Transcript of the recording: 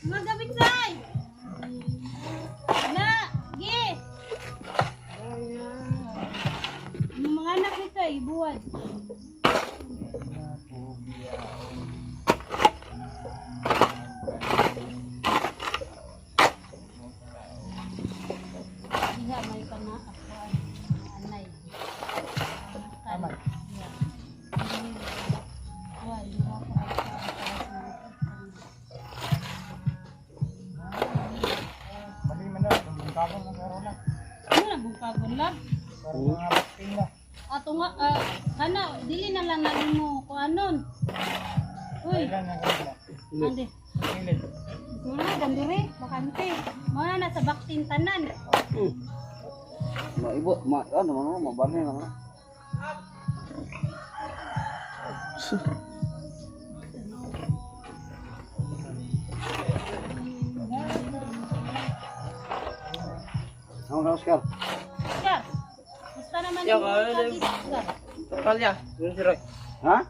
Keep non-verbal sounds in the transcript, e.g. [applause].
Mga gabit say! Na! Gi! Mga anak nito ay buwan. Man na, itong kabang ng karoon na. Ano na bungkagon lang? Parang mga bakting na. Ato nga, ah, kana, dili na lang namin mo kung anon. Uy, Kailan na na. andi. Pilit. Mga gandire, bakante. Mga nasa baktin tanan. Hmm. Maibo, ma, ano man, mabami naman. Ang [laughs] Oscar. Oscar,